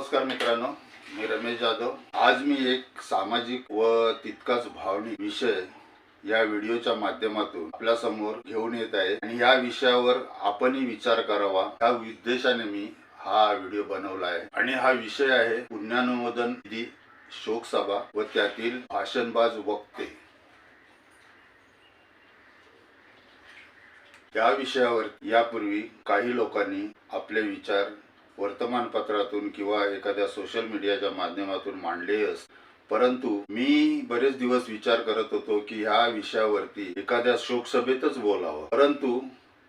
नमस्कार मित्रांनो मी रमेश जाधव. आज मी एक सामाजिक व तितकाच भावनिक विषय या व्हिडिओच्या माध्यमातून आपल्यासमोर घेऊन येत आहे. आणि या विषयावर आपणही विचार करावा. या उद्देशाने मी हा व्हिडिओ बनवला आहे. आणि हा विषय आहे पुण्यानुमोदन विधी शोकसभा व त्यातील भाषणबाज वक्ते. या विषयावर यापूर्वी काही लोकांनी आपले विचार वर्तमानपत्रातून किंवा एखाद्या सोशल मीडियाच्या माध्यमातून मांडले अस परंतु मी बरेच दिवस विचार करत होतो की ह्या विषयावरती एखाद्या शोकसभेतच बोलावं. परंतु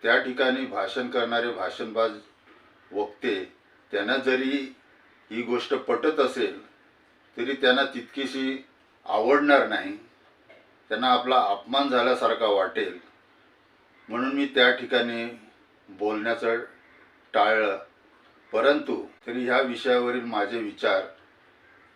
त्या ठिकाणी भाषण करणारे भाषणबाज वक्ते त्यांना जरी ही गोष्ट पटत असेल तरी त्यांना तितकीशी आवडणार नाही. त्यांना आपला अपमान झाल्यासारखा वाटेल. म्हणून मी त्या ठिकाणी बोलण्याचं टाळलं. परंतु तरी ह्या विषयावरील माझे विचार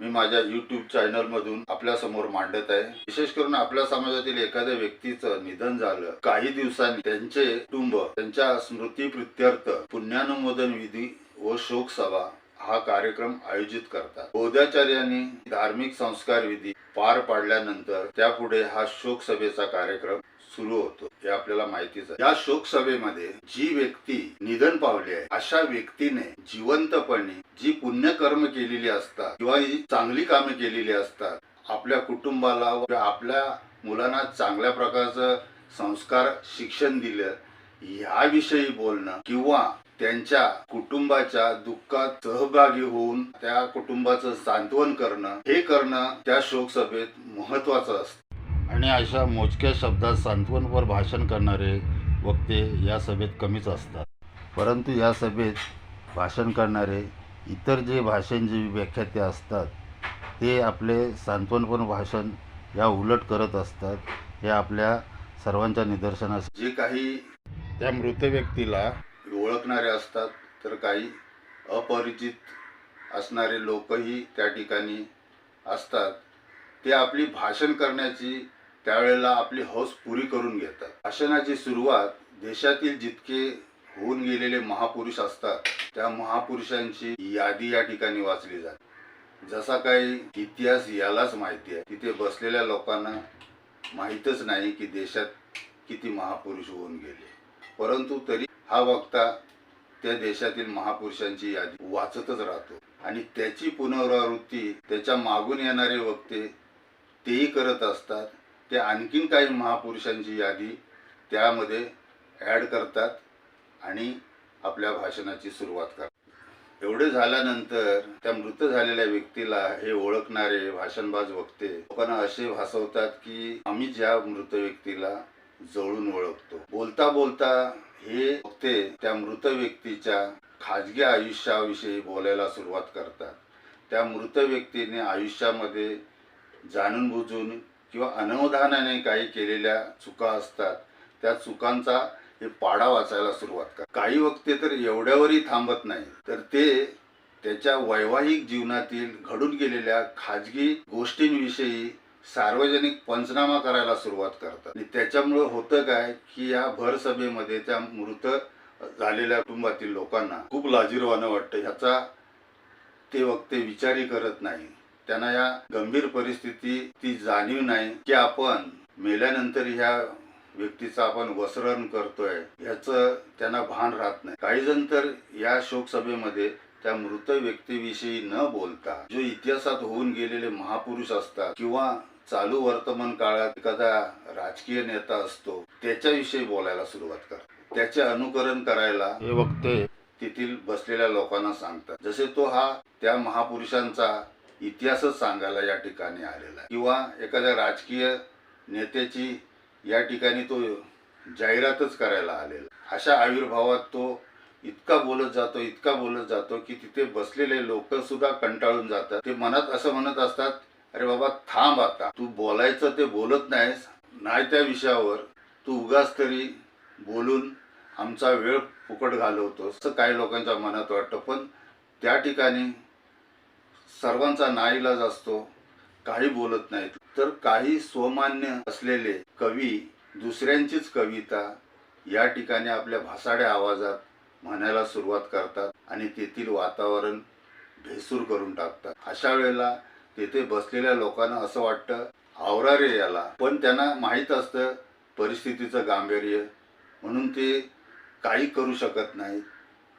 मी माझ्या यूट्यूब चॅनलमधून आपल्यासमोर मांडत आहे. विशेष करून आपल्या समाजातील एखाद्या व्यक्तीचं निधन झालं काही दिवसांनी त्यांचे कुटुंब त्यांच्या स्मृतीप्रित्यर्थ पुण्यानुमोदन विधी व शोकसभा हा कार्यक्रम आयोजित करतात. बौद्धाचार्यांनी धार्मिक संस्कार विधी पार पाडल्यानंतर त्यापुढे हा शोकसभेचा कार्यक्रम सुरू होतो हे आपल्याला माहितीच आहे. या शोकसभेमध्ये जी व्यक्ती निधन पावली आहे अशा व्यक्तीने जिवंतपणे जी पुण्यकर्म केलेली असतात किंवा जी चांगली कामे केलेली असतात आपल्या कुटुंबाला व आपल्या मुलांना चांगल्या प्रकारचं संस्कार शिक्षण दिलं याविषयी बोलणं किंवा त्यांच्या कुटुंबाच्या दुःखात सहभागी होऊन त्या कुटुंबाचं सांत्वन करणं हे करणं त्या शोकसभेत महत्वाचं असतं. आणि अशा मोजक्या शब्दात सांत्वनपर भाषण करणारे वक्ते या सभेत कमीच असतात. परंतु या सभेत भाषण करणारे इतर जे भाषण जे व्याख्याते असतात ते आपले सांत्वनपर भाषण या उलट करत असतात हे आपल्या सर्वांच्या निदर्शनास जे काही त्या मृत व्यक्तीला ओळखणारे असतात तर काही अपरिचित असणारे लोकही त्या ठिकाणी असतात. ते आपली भाषण करण्याची त्यावेळेला आपली हौस पुरी करून घेतात. भाषणाची सुरुवात देशातील जितके होऊन गेलेले महापुरुष असतात त्या महापुरुषांची यादी या ठिकाणी वाचली जाते. जसा काही इतिहास यालाच माहिती आहे तिथे बसलेल्या लोकांना माहीतच नाही की देशात किती महापुरुष होऊन गेले. परंतु तरी हा वक्ता त्या देशातील महापुरुषांची यादी वाचतच राहतो. आणि त्याची पुनरावृत्ती त्याच्या मागून येणारे वक्ते तेही करत असतात. ते आणखीन काही महापुरुषांची यादी त्यामध्ये ॲड करतात आणि आपल्या भाषणाची सुरुवात करतात. एवढे झाल्यानंतर त्या मृत झालेल्या व्यक्तीला हे ओळखणारे भाषणबाज वक्ते लोकांना असे भासवतात की आम्ही ज्या मृत व्यक्तीला जवळून ओळखतो. बोलता बोलता हे वक्ते त्या मृत व्यक्तीच्या खाजगी आयुष्याविषयी बोलायला सुरुवात करतात. त्या मृत व्यक्तीने आयुष्यामध्ये जाणून बुजून किंवा अनवधानाने काही केलेल्या चुका असतात त्या चुकांचा हे पाडा वाचायला सुरुवात करतात काही वक्ते तर एवढ्यावरही थांबत नाही तर ते त्याच्या वैवाहिक जीवनातील घडून गेलेल्या खाजगी गोष्टींविषयी सार्वजनिक पंचनामा करायला सुरुवात करतात. आणि त्याच्यामुळं होतं काय की या भरसभेमध्ये त्या मृत झालेल्या कुटुंबातील लोकांना खूप लाजीरवाणं वाटतं. ह्याचा ते वक्ते विचारही करत नाही त्यांना या गंभीर परिस्थिती ती जाणीव नाही की आपण मेल्यानंतर ह्या व्यक्तीचं आपण वसरण करतोय ह्याचं त्यांना भान राहत नाही. काही जण तर या शोकसभेमध्ये त्या मृत व्यक्तीविषयी न बोलता जो इतिहासात होऊन गेलेले महापुरुष असतात किंवा चालू वर्तमान काळात एखादा राजकीय नेता असतो त्याच्याविषयी बोलायला सुरुवात करतात. त्याचे अनुकरण करायला हे वक्ते तेथील बसलेल्या लोकांना सांगतात. जसे तो हा त्या महापुरुषांचा इतिहासच सांगायला या ठिकाणी आलेला आहे. किंवा एखाद्या राजकीय नेत्याची या ठिकाणी तो जाहिरातच करायला आलेला अशा आविर्भावात तो इतका बोलत जातो इतका बोलत जातो की तिथे बसलेले लोक सुद्धा कंटाळून जातात. ते मनात असं म्हणत असतात अरे बाबा थांब आता. तू बोलायचं ते बोलत नाहीस. नाही त्या विषयावर. तू उगाच तरी बोलून आमचा वेळ फुकट घालवतोस. असं काही लोकांच्या मनात वाटतं. पण त्या ठिकाणी सर्वांचा नाईलाज असतो काही बोलत नाहीत. तर काही स्वमान्य असलेले कवी दुसऱ्यांचीच कविता या ठिकाणी आपल्या भासाड्या आवाजात म्हणायला सुरुवात करतात आणि तेथील वातावरण भेसूर करून टाकतात. अशा वेळेला तेथे बसलेल्या लोकांना असं वाटतं आवरा रे याला. पण त्यांना माहीत असतं परिस्थितीचं गांभीर्य. म्हणून ते काही करू शकत नाहीत.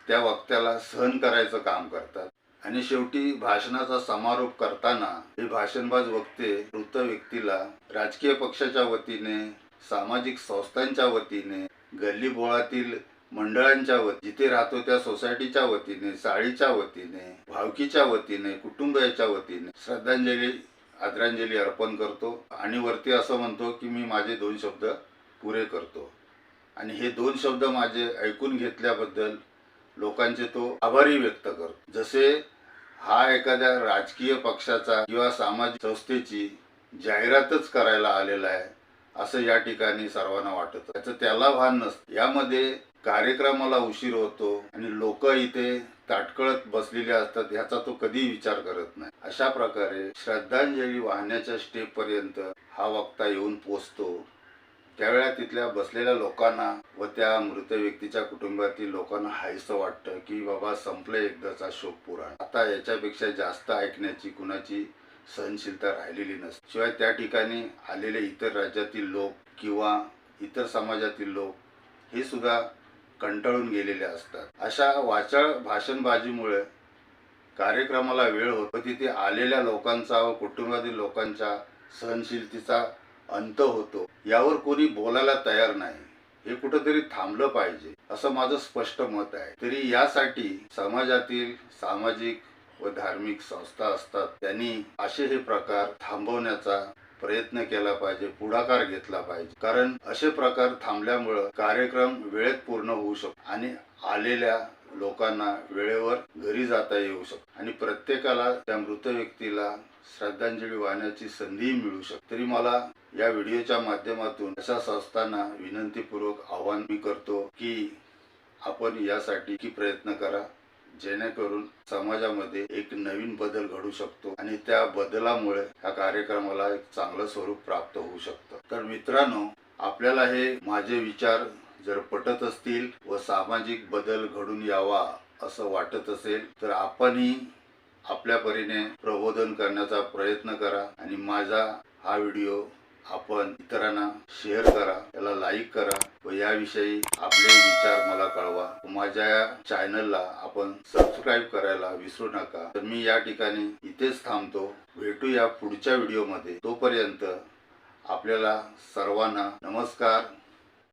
त्या वक्त्याला सहन करायचं काम करतात. आणि शेवटी भाषणाचा समारोप करताना हे भाषणबाज वक्ते मृत व्यक्तीला राजकीय पक्षाच्या वतीने सामाजिक संस्थांच्या वतीने गल्ली बोळातील मंडळांच्या वती जिथे राहतो त्या सोसायटीच्या वतीने साळीच्या वतीने भावकीच्या वतीने कुटुंबियाच्या वतीने श्रद्धांजली आदरांजली अर्पण करतो. आणि वरती असं म्हणतो की मी माझे दोन शब्द पुरे करतो. आणि हे दोन शब्द माझे ऐकून घेतल्याबद्दल लोकांचे तो आभारी व्यक्त करतो. जसे हा एखाद्या राजकीय पक्षाचा किंवा सामाजिक संस्थेची जाहिरातच करायला आलेला आहे असं या ठिकाणी सर्वांना वाटत. त्याचं त्याला भान नसतं. यामध्ये कार्यक्रमाला उशीर होतो आणि लोक इथे ताटकळत बसलेले असतात ह्याचा तो कधी विचार करत नाही. अशा प्रकारे श्रद्धांजली वाहण्याच्या स्टेप पर्यंत हा वक्ता येऊन पोचतो. त्यावेळेला तिथल्या बसलेल्या लोकांना व त्या मृत व्यक्तीच्या कुटुंबातील लोकांना हायसं वाटतं की बाबा संपलं एकदाचा शोक पुराण. आता याच्यापेक्षा जास्त ऐकण्याची कुणाची सहनशीलता राहिलेली नसते. शिवाय त्या ठिकाणी आलेले इतर राज्यातील लोक किंवा इतर समाजातील लोक हे सुद्धा कंटाळून गेलेले असतात. अशा वाचाळ भाषणबाजीमुळे कार्यक्रमाला वेळ होतो. तिथे आलेल्या लोकांचा व कुटुंबातील लोकांच्या सहनशीलतेचा अंत होतो. यावर कोणी बोलायला तयार नाही. हे कुठंतरी थांबलं पाहिजे असं माझं स्पष्ट मत आहे. तरी यासाठी समाजातील सामाजिक व धार्मिक संस्था असतात त्यांनी असे हे प्रकार थांबवण्याचा प्रयत्न केला पाहिजे पुढाकार घेतला पाहिजे. कारण असे प्रकार थांबल्यामुळं कार्यक्रम वेळेत पूर्ण होऊ शकतो आणि आलेल्या लोकांना वेळेवर घरी जाता येऊ शकतो. आणि प्रत्येकाला त्या मृत व्यक्तीला श्रद्धांजली वाहण्याची संधी मिळू शकते. तरी मला या व्हिडिओच्या माध्यमातून अशा संस्थांना विनंतीपूर्वक आवाहन मी करतो की आपण यासाठी की प्रयत्न करा. जेणेकरून समाजामध्ये एक नवीन बदल घडू शकतो आणि त्या बदलामुळे ह्या कार्यक्रमाला एक चांगलं स्वरूप प्राप्त होऊ शकतं. तर मित्रांनो आपल्याला हे माझे विचार जर पटत असतील व सामाजिक बदल घडून यावा असं वाटत असेल तर आपणही आपल्या परीने प्रबोधन करण्याचा प्रयत्न करा आणि माझा हा व्हिडिओ आपण इतरांना शेअर करा त्याला लाईक करा व याविषयी आपले विचार मला कळवा. माझ्या या चॅनलला आपण सबस्क्राईब करायला विसरू नका. तर मी या ठिकाणी इथेच थांबतो. भेटूया पुढच्या व्हिडिओमध्ये तोपर्यंत आपल्याला सर्वांना नमस्कार.